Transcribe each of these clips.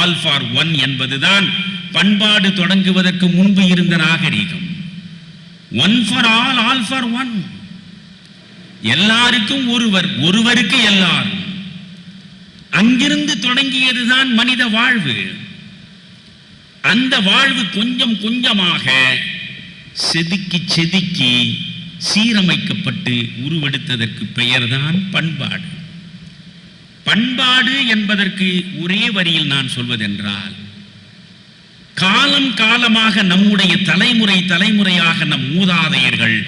All for one என்பதுதான் பண்பாடு தொடங்குவதற்கு முன்பு இருந்த நாகரிகம். One for all all for one எல்லாருக்கும் ஒருவர் ஒருவருக்கு எல்லாரும். அங்கிருந்து தொடங்கியதுதான் மனித வாழ்வு. அந்த வாழ்வு கொஞ்சம் கொஞ்சமாக செதுக்கி செதுக்கி சீரமைக்கப்பட்டு உருவெடுத்ததற்கு பெயர்தான் பண்பாடு. பண்பாடு என்பதற்கு ஒரே வரியில் நான் சொல்வதென்றால் காலம் காலமாக நம்முடைய தலைமுறை தலைமுறையாக நம் மூதாதையர்கள்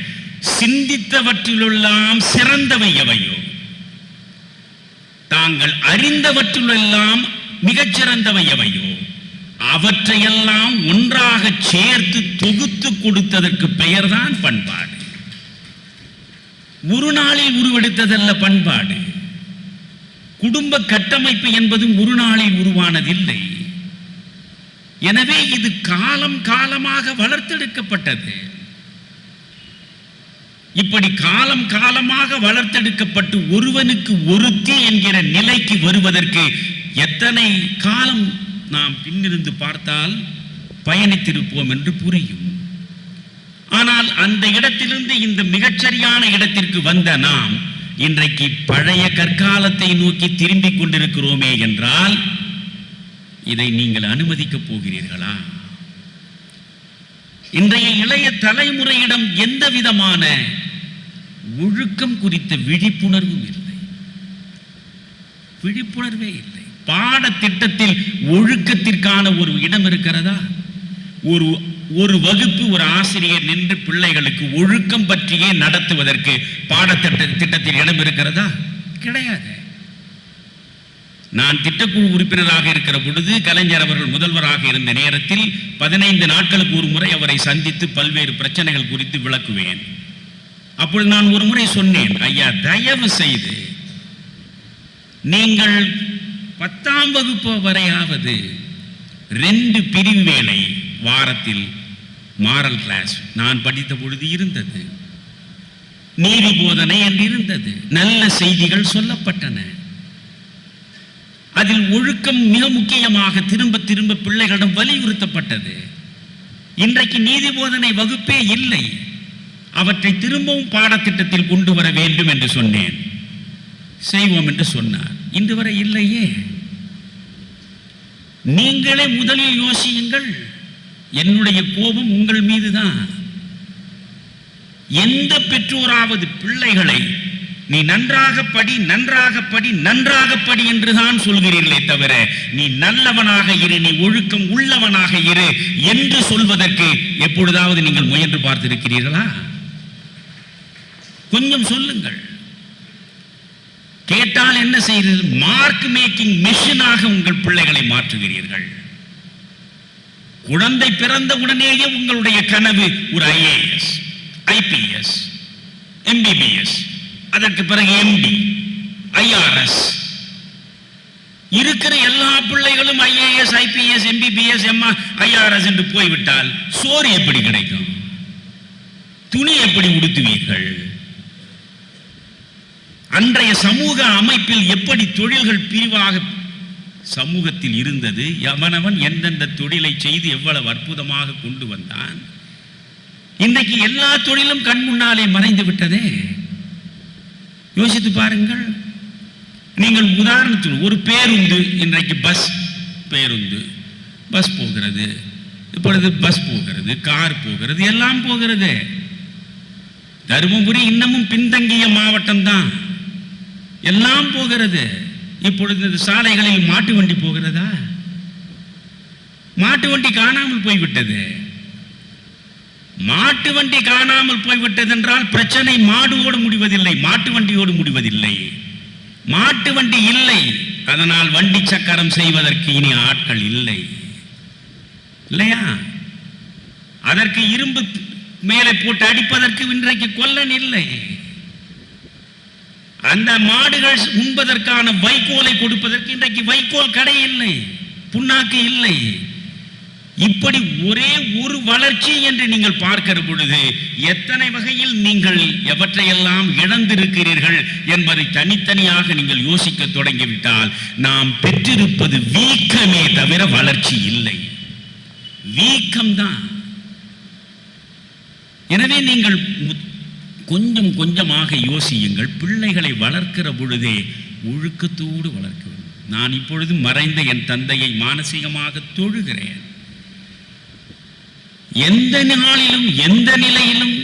சிந்தித்தவற்றிலெல்லாம் சிறந்தவை எவையோ தாங்கள் அறிந்தவற்றிலெல்லாம் மிகச்சிறந்தவை எவையோ அவற்றையெல்லாம் ஒன்றாக சேர்த்து தொகுத்து கொடுத்ததற்கு பெயர்தான் பண்பாடு. ஒரு நாளில் உருவெடுத்ததல்ல பண்பாடு. குடும்ப கட்டமைப்பு என்பதும் ஒரு நாளில் உருவானதில்லை. எனவே இது காலம் காலமாக வளர்த்தெடுக்கப்பட்டது. இப்படி காலம் காலமாக வளர்த்தெடுக்கப்பட்டு ஒருவனுக்கு ஒருத்தி என்கிற நிலைக்கு வருவதற்கு எத்தனை காலம் நாம் பின்னிருந்து பார்த்தால் பயணித்திருப்போம் என்று புரியும். ஆனால் அந்த இடத்திலிருந்து இந்த மிகச்சரியான இடத்திற்கு வந்த நாம் இன்றைக்கு பழைய கற்காலத்தை நோக்கி திரும்பிக் கொண்டிருக்கிறோமே என்றால் இதை நீங்கள் அனுமதிக்கப் போகிறீர்களா? இன்றைய இளைய தலைமுறையிடம் எந்த விதமான ஒழுக்கம் குறித்த விழிப்புணர்வும் இல்லை. விழிப்புணர்வே இல்லை. பாடத்திட்டத்தில் ஒழுக்கத்திற்கான ஒரு இடம் இருக்கிறதா? ஒரு ஒரு வகுப்பு ஒரு ஆசிரியர் நின்று பிள்ளைகளுக்கு ஒழுக்கம் பற்றியே நடத்துவதற்கு பாடத்திட்ட திட்டத்தில் இடம் இருக்கிறதா? கிடையாது. நான் திட்டக்குழு உறுப்பினராக இருக்கிற பொழுது கலைஞர் அவர்கள் முதல்வராக இருந்த நேரத்தில் பதினைந்து நாட்களுக்கு ஒரு முறை அவரை சந்தித்து பல்வேறு பிரச்சனைகள் குறித்து விளக்குவேன். அப்பொழுது நான் ஒரு முறை சொன்னேன் ஐயா தயவு செய்து நீங்கள் பத்தாம் வகுப்பு வரையாவது ரெண்டு பிரிவு வேலை வாரத்தில் மாரல் கிளாஸ் நான் படித்த பொழுது இருந்தது. நீதி போதனை என்று இருந்தது நல்ல செய்திகள் சொல்லப்பட்டன. அதில் ஒழுக்கம் மிக முக்கியமாக திரும்ப திரும்ப பிள்ளைகளிடம் வலியுறுத்தப்பட்டது. இன்றைக்கு நீதி போதனை வகுப்பே இல்லை. அவற்றை திரும்பவும் பாடத்திட்டத்தில் கொண்டு வர வேண்டும் என்று சொன்னேன். செய்வோம் என்று சொன்னார். இன்று வரை இல்லையே. நீங்களே முதலில் யோசியுங்கள். என்னுடைய கோபம் உங்கள் மீதுதான். எந்த பெற்றோராவது பிள்ளைகளை நீ நன்றாக படி நன்றாக படி நன்றாக படி என்றுதான் சொல்கிறீர்களே தவிர நீ நல்லவனாக இரு நீ ஒழுக்கம் உள்ளவனாக இரு என்று சொல்வதற்கு எப்பொழுதாவது நீங்கள் முயன்று பார்த்திருக்கிறீர்களா? கொஞ்சம் சொல்லுங்கள். கேட்டால் என்ன செய்கிறீர்கள்? மார்க் மேக்கிங் மிஷினாக உங்கள் பிள்ளைகளை மாற்றுகிறீர்கள். குழந்தை பிறந்த உடனேயே உங்களுடைய கனவு ஒரு ஐஏஎஸ் ஐபிஎஸ் எம்பிபிஎஸ் அதற்கு பிறகு எம்டி ஐஆர்எஸ் இருக்கிற எல்லா பிள்ளைகளும் IAS IPS MBBS MA IRS என்று போய்விட்டால் சோறு எப்படி கிடைக்கும்? துணி எப்படி உடுத்துவீர்கள்? அன்றைய சமூக அமைப்பில் எப்படி தொழில்கள் பிரிவாக சமூகத்தில் இருந்தது எவனவன் எந்தெந்த தொழிலை செய்து எவ்வளவு அற்புதமாக கொண்டு வந்தான் இன்றைக்கு எல்லா தொழிலும் கண் முன்னாலே மறைந்து விட்டதே. யோசித்து பாருங்கள் நீங்கள் உதாரணத்துக்கு ஒரு பேருந்து இன்றைக்கு பஸ் பேருந்து பஸ் போகிறது இப்பொழுது பஸ் போகிறது கார் போகிறது எல்லாம் போகிறது. தருமபுரி இன்னமும் பின்தங்கிய மாவட்டம் தான் எல்லாம் போகிறது. இப்பொழுது இந்த சாலைகளில் மாட்டு வண்டி போகிறதா? மாட்டு வண்டி காணாமல் போய்விட்டது. மாட்டு வண்டி காணாமல் போய்விட்டது என்றால் பிரச்சனை மாடுவோடு முடிவதில்லை மாட்டு வண்டியோடு முடிவதில்லை. மாட்டு வண்டி இல்லை அதனால் வண்டி சக்கரம் செய்வதற்கு இனி ஆட்கள் இல்லை. இல்லையா? அதற்கு இரும்பு மேலே போட்டு அடிப்பதற்கு இன்றைக்கு கொல்லன் இல்லை. அந்த மாடுகள் உண்பதற்கான வைக்கோலை கொடுப்பதற்கு இன்றைக்கு வைக்கோல் கடை இல்லை புண்ணாக்கு இல்லை. இப்படி ஒரே ஒரு வளர்ச்சி என்று நீங்கள் பார்க்கிற பொழுது எத்தனை வகையில் நீங்கள் எவற்றையெல்லாம் இழந்திருக்கிறீர்கள் என்பதை தனித்தனியாக நீங்கள் யோசிக்க தொடங்கிவிட்டால் நாம் பெற்றிருப்பது வீக்கமே தவிர வளர்ச்சி இல்லை. வீக்கம்தான். எனவே நீங்கள் கொஞ்சம் கொஞ்சமாக யோசியுங்கள். பிள்ளைகளை வளர்க்கிற பொழுதே ஒழுக்கத்தோடு வளர்க்க வேண்டும். நான் இப்பொழுது மறைந்த என் தந்தையை மானசீகமாக தொழுகிறேன். எந்த நாளிலும் எந்த நிலையிலும்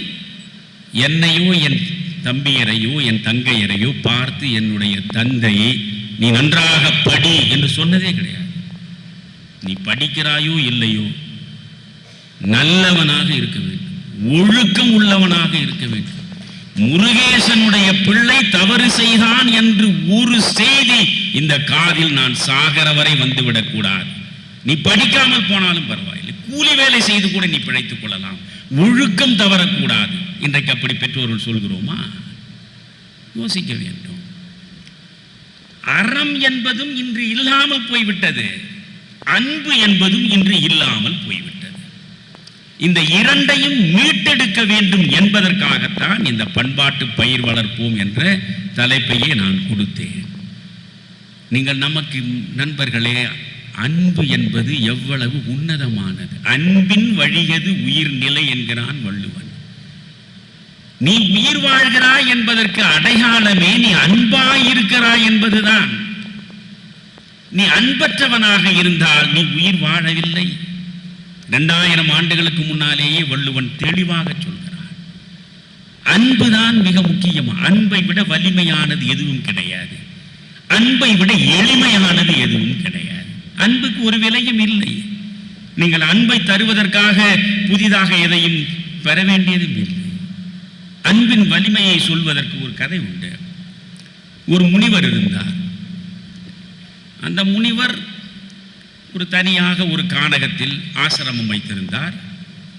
என்னையோ என் தம்பியரையோ என் தங்கையரையோ பார்த்து என்னுடைய தந்தை நீ நன்றாக படி என்று சொன்னதே கிடையாது. நீ படிக்கிறாயோ இல்லையோ நல்லவனாக இருக்க வேண்டும். ஒழுக்கம் உள்ளவனாக இருக்க வேண்டும். முருகேசனுடைய பிள்ளை தவறு செய்தான் என்று ஒரு செய்தி இந்த காதில் நான் சாகர வரை வந்துவிடக் கூடாது. நீ படிக்காமல் போனாலும் பரவாயில்லை. கூலி வேலை செய்து கூட நீ பிழைத்துக் கொள்ளலாம். ஒழுக்கம் தவறக்கூடாது. இன்றைக்கு அப்படி பெற்றோர்கள் சொல்கிறோமா? யோசிக்க வேண்டும். அறம் என்பதும் இன்று இல்லாமல் போய்விட்டது. அன்பு என்பதும் இன்று இல்லாமல் போய்விட்டது. இந்த இரண்டையும் மீட்டெடுக்க வேண்டும் என்பதற்காகத்தான் இந்த பண்பாட்டு பயிர் வளர்ப்போம் என்ற தலைப்பையே நான் கொடுத்தேன். நீங்கள் நமக்கு நண்பர்களே அன்பு என்பது எவ்வளவு உன்னதமானது. அன்பின் வழியது உயிர்நிலை என்கிறான் வள்ளுவன். நீ உயிர் வாழ்கிறாய் என்பதற்கு அடையாளமே நீ அன்பாயிருக்கிறாய் என்பதுதான். நீ அன்பற்றவனாக இருந்தால் நீ உயிர் வாழவில்லை. இரண்டாயிரம் ஆண்டுகளுக்கு முன்னாலேயே வள்ளுவன் தெளிவாக சொல்கிறான். அன்புதான் மிக முக்கியம். அன்பை விட வலிமையானது எதுவும் கிடையாது. அன்பை விட எளிமையானது எதுவும் கிடையாது. அன்புக்கு ஒரு விலையும் இல்லை. நீங்கள் அன்பை தருவதற்காக புதிதாக எதையும் பெற வேண்டியதும் இல்லை. அன்பின் வலிமையை சொல்வதற்கு ஒரு கதை உண்டு. ஒரு முனிவர் இருந்தார். அந்த முனிவர் ஒரு தனியாக ஒரு கானகத்தில் ஆசிரமம் வைத்திருந்தார்.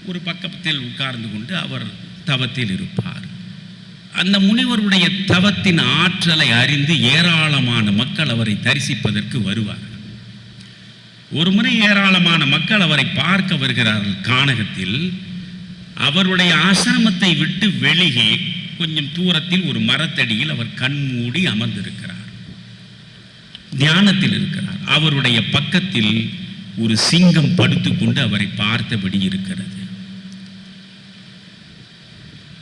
ஒரு பக்கத்தில் உட்கார்ந்து கொண்டு அவர் தவத்தில் இருப்பார். அந்த முனிவருடைய தவத்தின் ஆற்றலை அறிந்து ஏராளமான மக்கள் அவரை தரிசிப்பதற்கு வருவார். ஒரு முறை ஏராளமான மக்கள் அவரை பார்க்க வருகிறார்கள் கானகத்தில். அவருடைய ஆசிரமத்தை விட்டு வெளியே கொஞ்சம் தூரத்தில் ஒரு மரத்தடியில் அவர் கண்மூடி அமர்ந்திருக்கிறார். தியானத்தில் இருக்கிறார். அவருடைய பக்கத்தில் ஒரு சிங்கம் படுத்துக்கொண்டு அவரை பார்த்தபடி இருக்கிறது.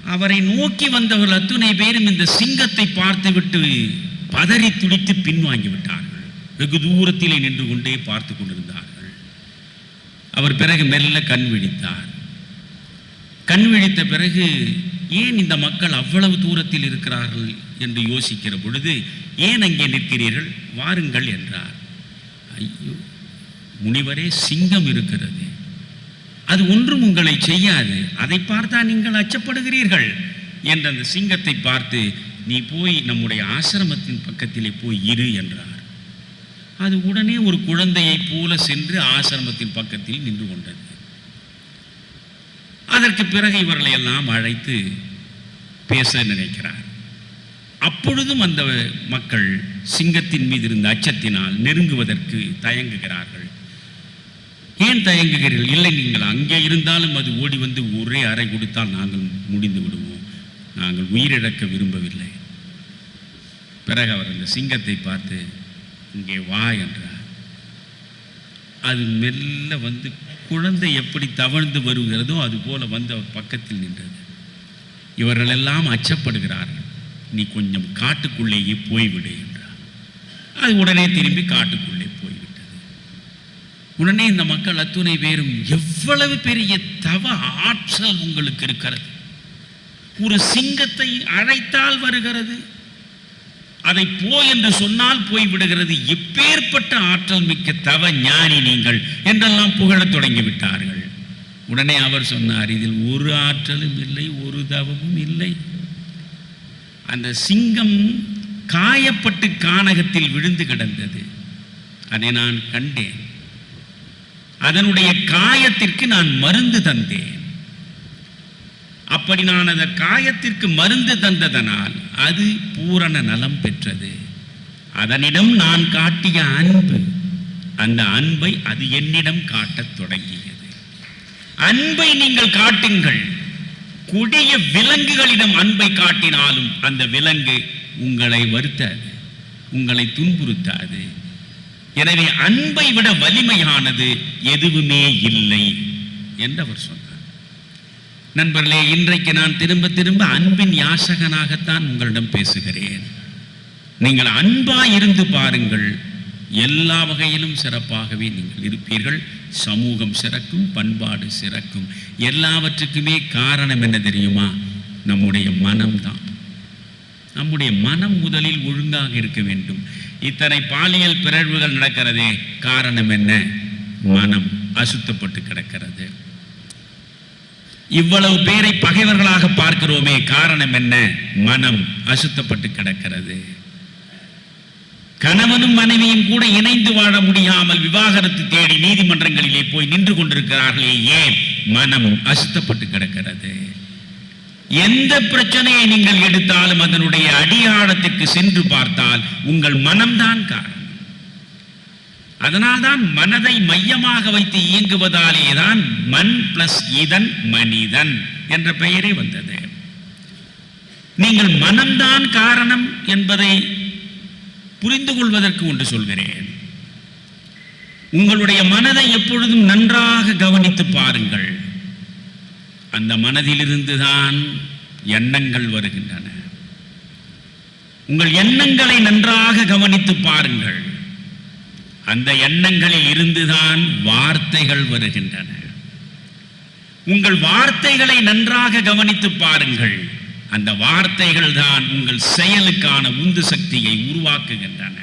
அவரை நோக்கி வந்தவர்கள் அத்துணை பேரும் இந்த சிங்கத்தை பார்த்துவிட்டு பதறி துடித்து பின்வாங்கி விட்டார்கள். வெகு தூரத்திலே நின்று கொண்டே பார்த்து கொண்டிருந்தார்கள். அவர் பிறகு மெல்ல கண் விழித்தார். கண் விழித்த பிறகு ஏன் இந்த மக்கள் அவ்வளவு தூரத்தில் இருக்கிறார்கள் என்று யோசிக்கிற பொழுது ஏன் அங்கே நிற்கிறீர்கள்? வாருங்கள் என்றார். ஐயோ முனிவரே சிங்கம் இருக்கிறது. அது ஒன்றும் உங்களை செய்யாது. அதை பார்த்தா நீங்கள் அச்சப்படுகிறீர்கள் என்ற அந்த சிங்கத்தை பார்த்து நீ போய் நம்முடைய ஆசிரமத்தின் பக்கத்திலே போய் இரு என்றார். அது உடனே ஒரு குழந்தையைப் போல சென்று ஆசிரமத்தின் பக்கத்தில் நின்று கொண்டது. அதற்கு பிறகு இவர்களை எல்லாம் அழைத்து பேச நினைக்கிறார். அப்பொழுதும் அந்த மக்கள் சிங்கத்தின் மீது இருந்த அச்சத்தினால் நெருங்குவதற்கு தயங்குகிறார்கள். ஏன் தயங்குகிறீர்கள்? இல்லை நீங்கள் அங்கே இருந்தாலும் அது ஓடி வந்து ஒரே அறை கொடுத்தால் நாங்கள் முடிந்து விடுவோம். நாங்கள் உயிரிழக்க விரும்பவில்லை. பிறகு அவர் அந்த சிங்கத்தை பார்த்து இங்கே வா என்றார். அது மெல்ல வந்து குழந்தை எப்படி தவழ்ந்து வருகிறதோ அதுபோல வந்து அவர் பக்கத்தில் நின்றது. இவர்களெல்லாம் அச்சப்படுகிறார்கள். நீ கொஞ்சம் காட்டுக்குள்ளேயே போய்விடு என்றார். அது உடனே திரும்பி காட்டுக்குள்ளே போய்விட்டது. உடனே இந்த மக்கள் அத்துணை பேரும் எவ்வளவு பெரிய தவ ஆற்றல் உங்களுக்கு இருக்கிறது. ஒரு சிங்கத்தை அழைத்தால் வருகிறது. அதை போ என்று சொன்னால் போய் விடுகிறது எப்பேற்பட்ட ஆற்றல் மிக்க தவ ஞானி நீங்கள். என்றெல்லாம் புகழத் தொடங்கி விட்டார்கள் உடனே அவர் சொன்னார் இதில் ஒரு ஆற்றலும் இல்லை ஒரு தவமும் இல்லை. அந்த சிங்கம் காயப்பட்டு கானகத்தில் விழுந்து கிடந்தது. அதை நான் கண்டேன். அதனுடைய காயத்திற்கு நான் மருந்து தந்தேன். அப்படி நான் அந்த காயத்திற்கு மருந்து தந்ததனால் அது பூரண நலம் பெற்றது. அதனிடம் நான் காட்டிய அன்பு அந்த அன்பை அது என்னிடம் காட்டத் தொடங்கியது. அன்பை நீங்கள் காட்டுங்கள். கொடிய விலங்குகளிடம் அன்பை காட்டினாலும் அந்த விலங்கு உங்களை வருத்தாது உங்களை துன்புறுத்தாது. எனவே அன்பை விட வலிமையானது எதுவுமே இல்லை என்று அவர் சொன்னார். நண்பர்களே இன்றைக்கு நான் திரும்ப திரும்ப அன்பின் யாசகனாகத்தான் உங்களிடம் பேசுகிறேன். நீங்கள் அன்பா இருந்து பாருங்கள். எல்லா வகையிலும் சிறப்பாகவே நீங்கள் இருப்பீர்கள். சமூகம் சிறக்கும் பண்பாடு சிறக்கும். எல்லாவற்றுக்குமே காரணம் என்ன தெரியுமா? நம்முடைய மனம்தான் நம்முடைய மனம் முதலில் ஒழுங்காக இருக்க வேண்டும். இத்தனை பாலியல் பிறழ்வுகள் நடக்கிறதே காரணம் என்ன? மனம் அசுத்தப்பட்டு கிடக்கிறது. இவ்வளவு பேரை பகைவர்களாக பார்க்கிறோமே காரணம் என்ன? மனம் அசுத்தப்பட்டு கிடக்கிறது. கணவனும் மனைவியும் கூட இணைந்து வாழ முடியாமல் விவாகரத்து தேடி நீதிமன்றங்களிலே போய் நின்று கொண்டிருக்கிறார்களே ஏன்? மனம் அசுத்தப்பட்டு கிடக்கிறது. எந்த பிரச்சனையை நீங்கள் எடுத்தாலும் அதனுடைய அடியாழத்திற்கு சென்று பார்த்தால் உங்கள் மனம்தான் காரணம். அதனால்தான் மனதை மையமாக வைத்து இயங்குவதாலே தான் மண் பிளஸ் இதன் மனிதன் என்ற பெயரே வந்தது. நீங்கள் மனம்தான் காரணம் என்பதை புரிந்து கொள்வதற்கு ஒன்று சொல்கிறேன். உங்களுடைய மனதை எப்பொழுதும் நன்றாக கவனித்து பாருங்கள். அந்த மனதிலிருந்து தான் எண்ணங்கள் வருகின்றன. உங்கள் எண்ணங்களை நன்றாக கவனித்து பாருங்கள். அந்த எண்ணங்களில் இருந்துதான் வார்த்தைகள் வருகின்றன. உங்கள் வார்த்தைகளை நன்றாக கவனித்து பாருங்கள். அந்த வார்த்தைகள் தான் உங்கள் செயலுக்கான உந்து சக்தியை உருவாக்குகின்றன.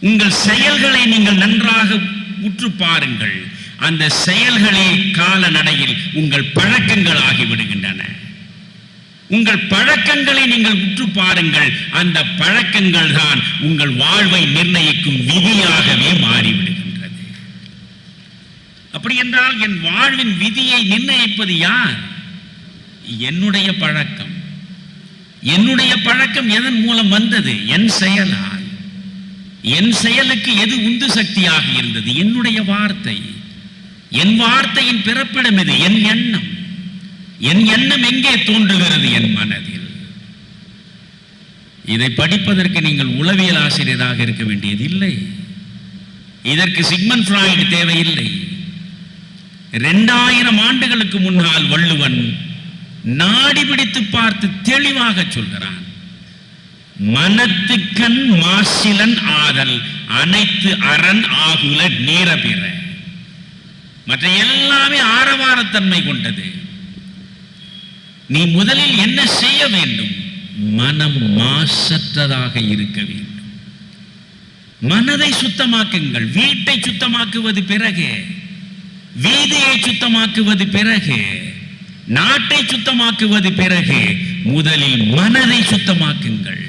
உங்கள் செயல்களை நீங்கள் நன்றாக உற்று பாருங்கள். அந்த செயல்களே காலநடையில் உங்கள் பழக்கங்கள் ஆகிவிடுகின்றன உங்கள் பழக்கங்களை நீங்கள் உற்று பாருங்கள் அந்த பழக்கங்கள் தான் உங்கள் வாழ்வை நிர்ணயிக்கும் விதியாகவே மாறிவிடுகின்றது. அப்படி என்றால் என் வாழ்வின் விதியை நிர்ணயிப்பது யார்? என்னுடைய பழக்கம். என்னுடைய பழக்கம் எதன் மூலம் வந்தது? என் செயலால். என் செயலுக்கு எது உந்து சக்தியாக இருந்தது? என்னுடைய வார்த்தை. என் வார்த்தையின் பிறப்பிடம் எது என் எண்ணம். என் எண்ணம் எங்கே தோன்றுகிறது என் மனதில்? இதை படிப்பதற்கு நீங்கள் உளவியல் ஆசிரியராக இருக்க வேண்டியது இல்லை. இதற்கு சிக்மன் ஃப்ராய்டு தேவையில்லை. ரெண்டாயிரம் ஆண்டுகளுக்கு முன்னால் வள்ளுவன் நாடி பிடித்து பார்த்து தெளிவாக சொல்கிறான் மனத்துக்கண் மாசிலன் ஆதல் அனைத்து அரண் ஆகுல நீரபிற. மற்ற எல்லாமே ஆரவாரத்தன்மை கொண்டது. நீ முதலில் என்ன செய்ய வேண்டும்? மனம் மாசற்றதாக இருக்க வேண்டும். மனதை சுத்தமாக்குங்கள். வீட்டை சுத்தமாக்குவது பிறகு. வீதியை சுத்தமாக்குவது பிறகு. நாட்டை சுத்தமாக்குவது பிறகு. முதலில் மனதை சுத்தமாக்குங்கள்.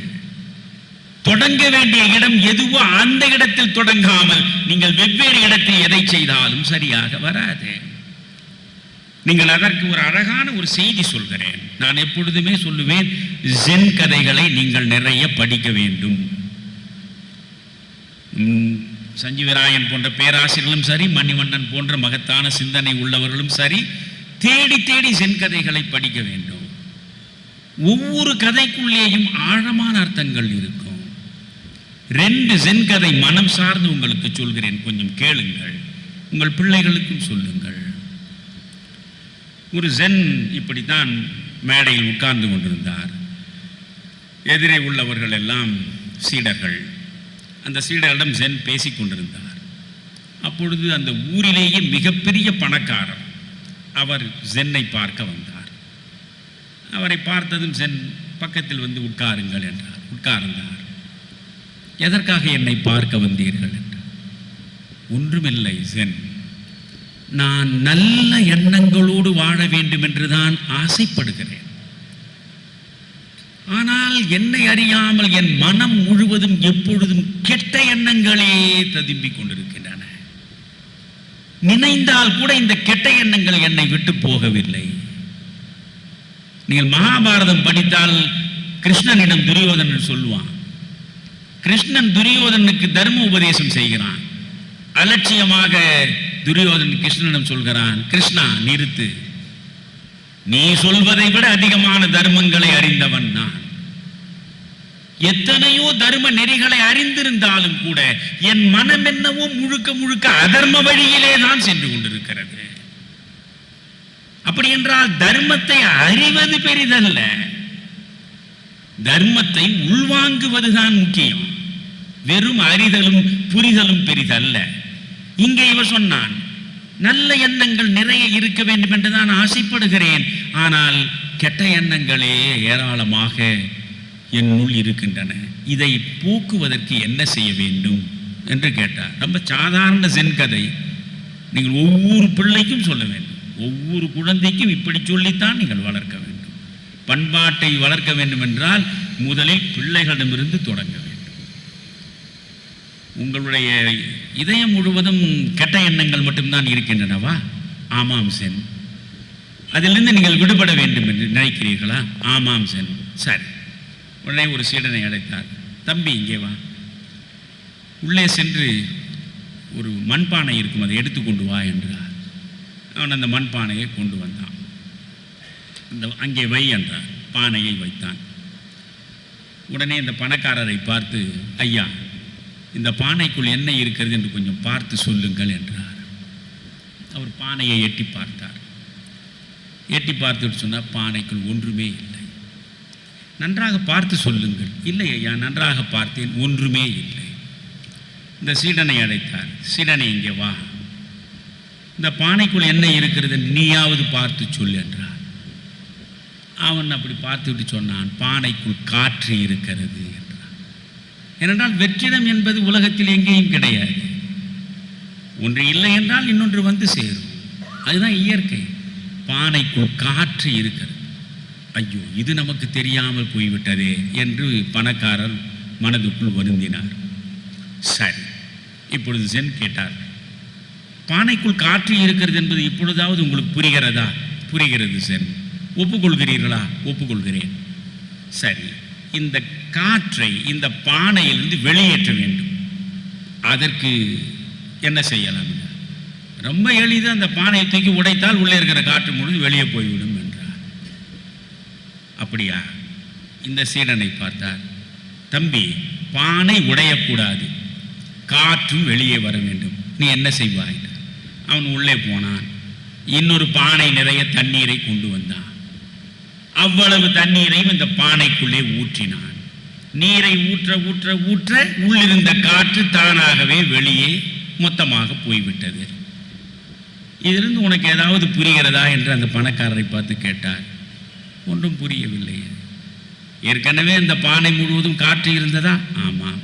தொடங்க வேண்டிய இடம் எதுவோ அந்த இடத்தில் தொடங்காமல் நீங்கள் வெவ்வேறு இடத்தில் எதை செய்தாலும் சரியாக வராது. நீங்கள் அதற்கு ஒரு அழகான ஒரு செய்தி சொல்கிறேன். நான் எப்பொழுதுமே சொல்லுவேன் ஜென் கதைகளை நீங்கள் நிறைய படிக்க வேண்டும். சஞ்சீவராயன் போன்ற பேராசிரியர்களும் சரி மணிவண்ணன் போன்ற மகத்தான சிந்தனை உள்ளவர்களும் சரி தேடி தேடி ஜென் கதைகளை படிக்க வேண்டும். ஒவ்வொரு கதைக்குள்ளேயும் ஆழமான அர்த்தங்கள் இருக்கும். ரெண்டு ஜென் கதை மனம் சார்ந்து உங்களுக்கு சொல்கிறேன் கொஞ்சம் கேளுங்கள். உங்கள் பிள்ளைகளுக்கும் சொல்லுங்கள். ஒரு ஜென் இப்படித்தான் மேடையில் உட்கார்ந்து கொண்டிருந்தார். எதிரே உள்ளவர்கள் எல்லாம் சீடர்கள். அந்த சீடரிடம் ஜென் பேசிக் கொண்டிருந்தார். அப்பொழுது அந்த ஊரிலேயே மிகப்பெரிய பணக்காரர் அவர் ஜென்னை பார்க்க வந்தார். அவரை பார்த்ததும் ஜென் பக்கத்தில் வந்து உட்காருங்கள் என்றார். உட்கார்ந்தார். எதற்காக என்னை பார்க்க வந்தீர்கள்? என்றார். ஒன்றுமில்லை ஜென். நான் நல்ல எண்ணங்களோடு வாழ வேண்டும் என்றுதான் ஆசைப்படுகிறேன். ஆனால் என்னை அறியாமல் என் மனம் முழுவதும் எப்பொழுதும் கெட்ட எண்ணங்களே ததும்பிக் கொண்டிருக்கின்றன. நினைந்தால் கூட இந்த கெட்ட எண்ணங்கள் என்னை விட்டு போகவில்லை. நீங்கள் மகாபாரதம் படித்தால் கிருஷ்ணனிடம் துரியோதனன் சொல்லுவான். கிருஷ்ணன் துரியோதனுக்கு தர்ம உபதேசம் செய்கிறான். அலட்சியமாக துரியோதன் கிருஷ்ணனிடம் சொல்கிறான் கிருஷ்ணா நிறுத்து. நீ சொல்வதை விட அதிகமான தர்மங்களை அறிந்தவன் நான். எத்தனையோ தர்ம நெறிகளை அறிந்திருந்தாலும் கூட என் மனம் என்னவோ முழுக்க முழுக்க அதர்ம வழியிலே தான் சென்று கொண்டிருக்கிறது. அப்படி என்றால் தர்மத்தை அறிவது பெரிதல்ல. தர்மத்தை உள்வாங்குவதுதான் முக்கியம். வெறும் அறிதலும் புரிதலும் பெரிதல்ல. இங்கே இவர் சொன்னான் நல்ல எண்ணங்கள் நிறைய இருக்க வேண்டும் என்று நான் ஆசைப்படுகிறேன். ஆனால் கெட்ட எண்ணங்களே ஏராளமாக என்னுள் இருக்கின்றன. இதை போக்குவதற்கு என்ன செய்ய வேண்டும் என்று கேட்டார். ரொம்ப சாதாரண சென்கதை. நீங்கள் ஒவ்வொரு பிள்ளைக்கும் சொல்ல வேண்டும். ஒவ்வொரு குழந்தைக்கும் இப்படி சொல்லித்தான் நீங்கள் வளர்க்க வேண்டும். பண்பாட்டை வளர்க்க வேண்டும் என்றால் முதலில் பிள்ளைகளிடமிருந்து தொடங்க உங்களுடைய இதயம் முழுவதும் கெட்ட எண்ணங்கள் மட்டும்தான் இருக்கின்றனவா? ஆமாம் சென். அதிலிருந்து நீங்கள் விடுபட வேண்டும் என்று நினைக்கிறீர்களா? ஆமாம் சென். சரி. உடனே ஒரு சீடனை அழைத்தார். தம்பி இங்கே வா. உள்ளே சென்று ஒரு மண்பானை இருக்கும் அதை எடுத்துக்கொண்டு வா என்றார். அவன் அந்த மண்பானையை கொண்டு வந்தான். அந்த அங்கே வை என்றார். பானையை வைத்தான். உடனே இந்த பணக்காரரை பார்த்து ஐயா இந்த பானைக்குள் என்ன இருக்கிறது என்று கொஞ்சம் பார்த்து சொல்லுங்கள் என்றார். அவர் பானையை எட்டி பார்த்தார். எட்டி பார்த்துட்டு சொன்னார் பானைக்குள் ஒன்றுமே இல்லை. நன்றாக பார்த்து சொல்லுங்கள். இல்லை ஐயா நன்றாக பார்த்தேன் ஒன்றுமே இல்லை. இந்த சீடனை அழைத்தார். சீடனை இங்கே வா. இந்த பானைக்குள் என்ன இருக்கிறது நீயாவது பார்த்து சொல் என்றார். அவன் அப்படி பார்த்துவிட்டு சொன்னான் பானைக்குள் காற்று இருக்கிறது. ஏனென்றால் வெற்றிடம் என்பது உலகத்தில் எங்கேயும் கிடையாது. ஒன்று இல்லை என்றால் இன்னொன்று வந்து சேரும். அதுதான் இயற்கை. பானைக்குள் காற்று இருக்கிறது. ஐயோ இது நமக்கு தெரியாமல் போய்விட்டதே என்று பணக்காரர் மனதுக்குள் வருந்தினார். சரி இப்பொழுது சென் கேட்டார் பானைக்குள் காற்று இருக்கிறது என்பது இப்பொழுதாவது உங்களுக்கு புரிகிறதா? புரிகிறது சென். ஒப்புக்கொள்கிறீர்களா? ஒப்புக்கொள்கிறேன். சரி இந்த காற்றை இந்த பானையிலிருந்து வெளியேற்ற வேண்டும். அதற்கு என்ன செய்யலாம்? ரொம்ப எளிது அந்த பானையை தூக்கி உடைத்தால் உள்ளே இருக்கிற காற்று முழுது வெளியே போய்விடும் என்றார். அப்படியா? இந்த சீடனை பார்த்தார். தம்பி பானை உடையக்கூடாது. காற்றும் வெளியே வர வேண்டும். நீ என்ன செய்வாய்? அவன் உள்ளே போனான். இன்னொரு பானை நிறைய தண்ணீரை கொண்டு வந்தான். அவ்வளவு தண்ணீரையும் இந்த பானைக்குள்ளே ஊற்றினான். நீரை ஊற்ற ஊற்ற ஊற்ற உள்ளிருந்த காற்று தானாகவே வெளியே மொத்தமாக போய்விட்டது. இதிலிருந்து உனக்கு ஏதாவது புரிகிறதா என்று அந்த பணக்காரரை பார்த்து கேட்டார். ஒன்றும் புரியவில்லை. ஏற்கனவே அந்த பானை முழுவதும் காற்று இருந்ததா? ஆமாம்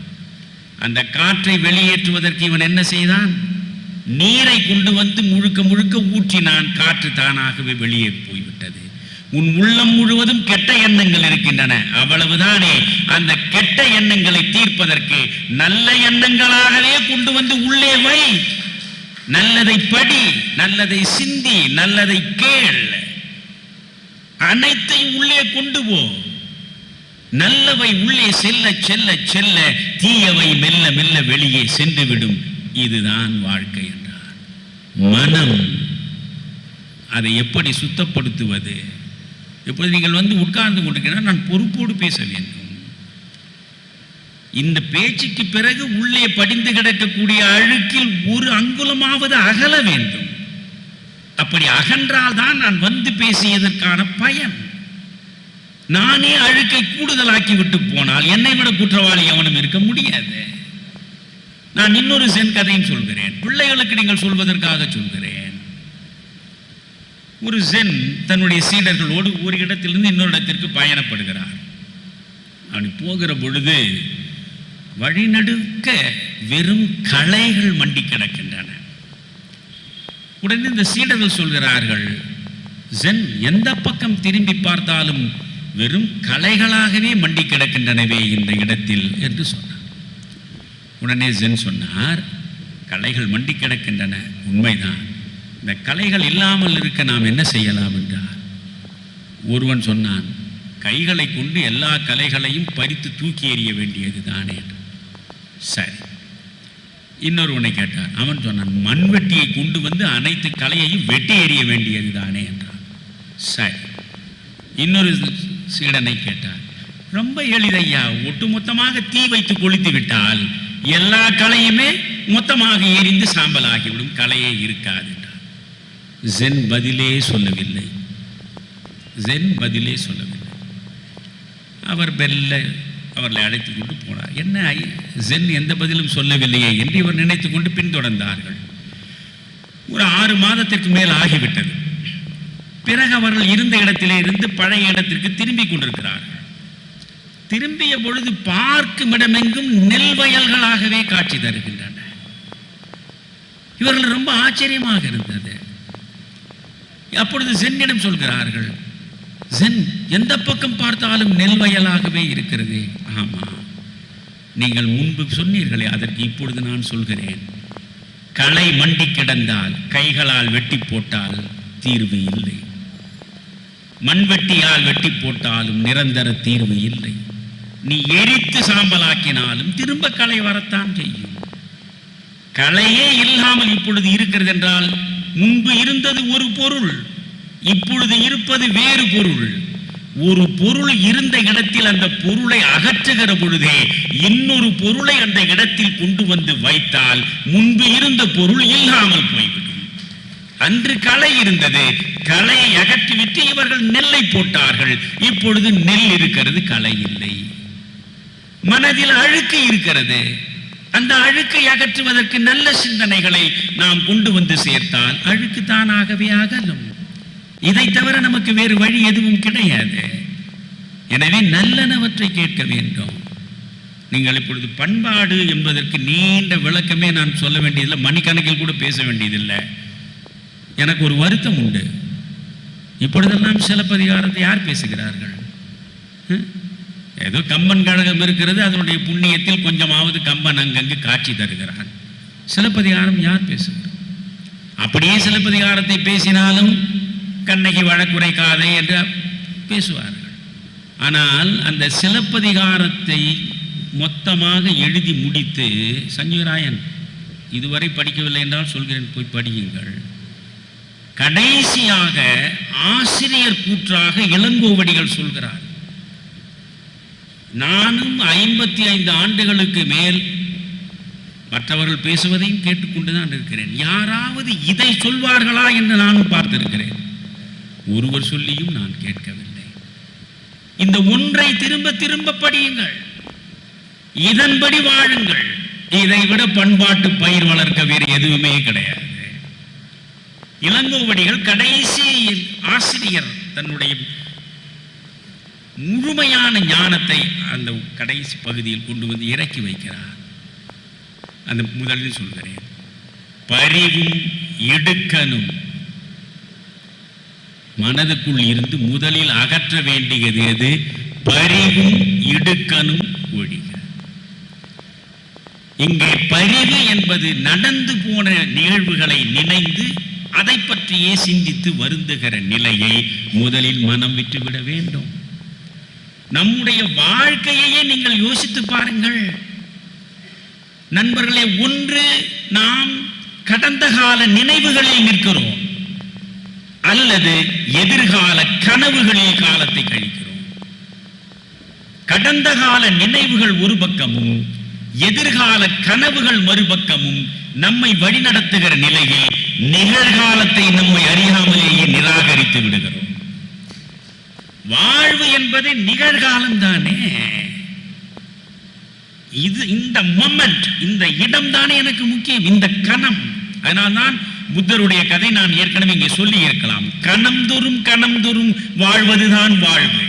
அந்த காற்றை வெளியேற்றுவதற்கு இவன் என்ன செய்தான்? நீரை கொண்டு வந்து முழுக்க முழுக்க ஊற்றினான். காற்று தானாகவே வெளியே போய்விட்டது. உன் உள்ளம் முழுவதும் கெட்ட எண்ணங்கள் இருக்கின்றன. அவ்வளவுதானே. அந்த கெட்ட எண்ணங்களை தீர்ப்பதற்கு நல்ல எண்ணங்களாகவே கொண்டு வந்து உள்ளே வை. நல்லதை படி நல்லதை சிந்தி நல்லதை கேள். அனைத்தையும் உள்ளே கொண்டு போ. நல்லவை உள்ளே செல்ல செல்ல செல்ல தீயவை மெல்ல மெல்ல வெளியே சென்று விடும். இதுதான் வாழ்க்கை என்றார். மனம் அதை எப்படி சுத்தப்படுத்துவது? இப்போது நீங்கள் வந்து உட்கார்ந்து கொண்டிருக்கிறார் நான் பொறுப்போடு பேச வேண்டும். இந்த பேச்சுக்கு பிறகு உள்ளே படிந்து கிடக்கக்கூடிய அழுக்கில் ஒரு அங்குலமாவது அகல வேண்டும். அப்படி அகன்றால் தான் நான் வந்து பேசியதற்கான பயன். நானே அழுக்கை கூடுதலாக்கி விட்டு போனால் என்னை விட குற்றவாளி அவனும் இருக்க முடியாது. நான் இன்னொரு சென் கதையும் சொல்கிறேன். பிள்ளைகளுக்கு நீங்கள் சொல்வதற்காக சொல்கிறேன். ஒரு சென் தன்னுடைய சீடர்களோடு ஒரு இடத்திலிருந்து இன்னொரு இடத்திற்கு பயணப்படுகிறார். அப்படி போகிற பொழுது வழிநடுக்க வெறும் களைகள் மண்டி கிடக்கின்றன. உடனே இந்த சீடர்கள் சொல்கிறார்கள் ஜென் எந்த பக்கம் திரும்பி பார்த்தாலும் வெறும் கலைகளாகவே மண்டி கிடக்கின்றனவே இந்த இடத்தில் என்று சொன்னார். உடனே ஜென் சொன்னார் கலைகள் மண்டி கிடக்கின்றன உண்மைதான். இந்த கலைகள் இல்லாமல் இருக்க நாம் என்ன செய்யலாம் என்றார். ஒருவன் சொன்னான் கைகளை கொண்டு எல்லா கலைகளையும் பறித்து தூக்கி எறிய வேண்டியது தானே? சரி. இன்னொருவனை கேட்டார். அவன் சொன்னான் மண்வெட்டியை கொண்டு வந்து அனைத்து கலையையும் வெட்டி எறிய வேண்டியது தானே? என்றான். சரி. இன்னொரு சீடனை கேட்டார் ரொம்ப எளிதையா ஒட்டுமொத்தமாக தீ வைத்து கொளுத்து விட்டால் எல்லா கலையுமே மொத்தமாக எரிந்து சாம்பலாகிவிடும். கலையே இருக்காது. ஜென் பதிலே சொல்லவில்லை ஜென் பதிலே சொல்லவில்லை அவர் பெல்ல அவர்களை அழைத்து கொண்டு போனார். என்ன ஜென் எந்த பதிலும் சொல்லவில்லையே என்று இவர் நினைத்து கொண்டு பின்தொடர்ந்தார்கள். ஒரு ஆறு மாதத்திற்கு மேல் ஆகிவிட்டது. பிறகு அவர்கள் இருந்த இடத்திலே இருந்து பழைய இடத்திற்கு திரும்பி கொண்டிருக்கிறார்கள். திரும்பிய பொழுது பார்க்கும் இடமெங்கும் நெல் வயல்களாகவே காட்சி தருகின்றன. இவர்கள் ரொம்ப ஆச்சரியமாக இருந்தது. அப்பொழுது சென்னிடம் சொல்கிறார்கள் சென் எந்த பக்கம் பார்த்தாலும் நெல் வயலாகவே இருக்கிறது. ஆமாம் நீங்கள் முன்பு சொன்னீர்களே அதற்கு இப்பொழுது நான் சொல்கிறேன். களை மண்டி கிடந்தால் கைகளால் வெட்டி போட்டால் தீர்வு இல்லை. மண்வெட்டியால் வெட்டி போட்டாலும் நிரந்தர தீர்வு இல்லை. நீ எரித்து சாம்பலாக்கினாலும் திரும்ப களை வரத்தான் செய்யும். களையே இல்லாமல் இப்பொழுது இருக்கிறது என்றால் முன்பு இருந்தது ஒரு பொருள் இப்பொழுது இருப்பது வேறு பொருள். ஒரு பொருள் இருந்த இடத்தில் அந்த பொருளை அகற்றுகிற பொழுதே இன்னொரு பொருளை அந்த இடத்தில் கொண்டு வந்து வைத்தால் முன்பு இருந்த பொருள் இல்லாமல் போய்விடும். அன்று களை இருந்தது களையை அகற்றிவிட்டு இவர்கள் நெல்லை போட்டார்கள். இப்பொழுது நெல் இருக்கிறது களை இல்லை. மனதில் அழுக்கு இருக்கிறது. அந்த அழுக்கை அகற்றுவதற்கு நல்ல சிந்தனைகளை நாம் கொண்டு வந்து சேர்த்தால் அழுக்கு தானாகவே அகலும். இதை தவிர நமக்கு வேறு வழி எதுவும் கிடையாது. எனவே நல்லனவற்றை கேட்க வேண்டும். நீங்கள் இப்பொழுது பண்பாடு என்பதற்கு நீண்ட விளக்கமே நான் சொல்ல வேண்டியதில்லை. மணிக்கணக்கில் கூட பேச வேண்டியதில்லை. எனக்கு ஒரு வருத்தம் உண்டு. இப்பொழுதெல்லாம் சிலப்பதிகாரத்தை யார் பேசுகிறார்கள்? ஏதோ கம்பன் கழகம் இருக்கிறது அதனுடைய புண்ணியத்தில் கொஞ்சமாவது கம்பன் அங்கங்கு காட்சி தருகிறான். சிலப்பதிகாரம் யார் பேசுகிறார் அப்படியே சிலப்பதிகாரத்தை பேசினாலும் கண்ணகி வழக்குரைக்காதே என்று பேசுவார்கள். ஆனால் அந்த சிலப்பதிகாரத்தை மொத்தமாக எழுதி முடித்து சஞ்சீவராயன் இதுவரை படிக்கவில்லை என்றால் சொல்கிறேன் போய் படியுங்கள். கடைசியாக ஆசிரியர் கூற்றாக இளங்கோவடிகள் சொல்கிறார். நானும் ஐம்பத்தி ஐந்து ஆண்டுகளுக்கு மேல் மற்றவர்கள் பேசுவதையும் கேட்டுக்கொண்டுதான் இருக்கிறேன். யாராவது இதை சொல்வார்களா என்று நானும் பார்த்திருக்கிறேன். ஒருவர் சொல்லியும் நான் கேட்கவில்லை. இந்த ஒன்றை திரும்ப திரும்ப படியுங்கள். இதன்படி வாழுங்கள். இதை விட பண்பாட்டு பயிர் வளர்க்க வேறு எதுவுமே கிடையாது. இளங்கோவடிகள் கடைசி ஆசிரியர் தன்னுடைய முழுமையான ஞானத்தை அந்த கடைசி பகுதியில் கொண்டு வந்து இறக்கி வைக்கிறார். அந்த முதலில் சொல்கிறேன் பரிவும் இடுக்கனும். மனதுக்குள் இருந்து முதலில் அகற்ற வேண்டியது எது? பரிவும் இடுக்கனும் ஒழிக. இங்கே பரிவு என்பது நடந்து போன நிகழ்வுகளை நினைந்து அதை பற்றியே சிந்தித்து வருந்துகிற நிலையை முதலில் மனம் விட்டுவிட வேண்டும். நம்முடைய வாழ்க்கையையே நீங்கள் யோசித்து பாருங்கள். நண்பர்களே ஒன்று நாம் கடந்த கால நினைவுகளில் நிற்கிறோம். அல்லது எதிர்கால கனவுகளில் காலத்தை கழிக்கிறோம். கடந்த கால நினைவுகள் ஒரு பக்கமும் எதிர்கால கனவுகள் மறுபக்கமும் நம்மை வழிநடத்துகிற நிலையில் நிகழ்காலத்தை நம்மை அறியாமலேயே நிராகரித்து விடுகிறோம். வாழ்வு என்பது நிகழ்காலம் தானே இது இந்த மொமெண்ட் இந்த இடம் தானே எனக்கு முக்கியம் இந்த கணம். அதனால்தான் புத்தருடைய கதை நான் ஏற்கனவே இங்கே சொல்லி இருக்கலாம் கணம் தோறும் கணம் தோறும் வாழ்வதுதான் வாழ்வு.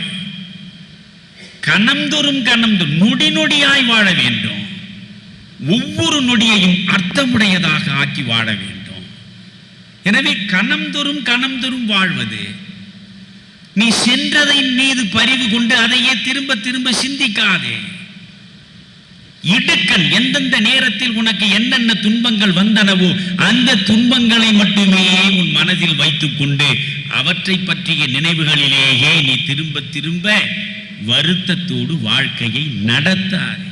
கணம் தோறும் கணம் நொடி நொடியாய் வாழ வேண்டும். ஒவ்வொரு நொடியையும் அர்த்தமுடையதாக ஆக்கி வாழ வேண்டும். எனவே கணம் தோறும் கணம் தோறும் வாழ்வது நீ சென்றதின் மீது பரிவு கொண்டு அதையே திரும்ப திரும்ப சிந்திக்காதே. இடுக்கன் எந்தெந்த நேரத்தில் உனக்கு என்னென்ன துன்பங்கள் வந்தனவோ அந்த துன்பங்களை மட்டுமே உன் மனதில் வைத்துக் கொண்டு அவற்றை பற்றிய நினைவுகளிலேயே நீ திரும்ப திரும்ப வருத்தத்தோடு வாழ்க்கையை நடத்தாதே.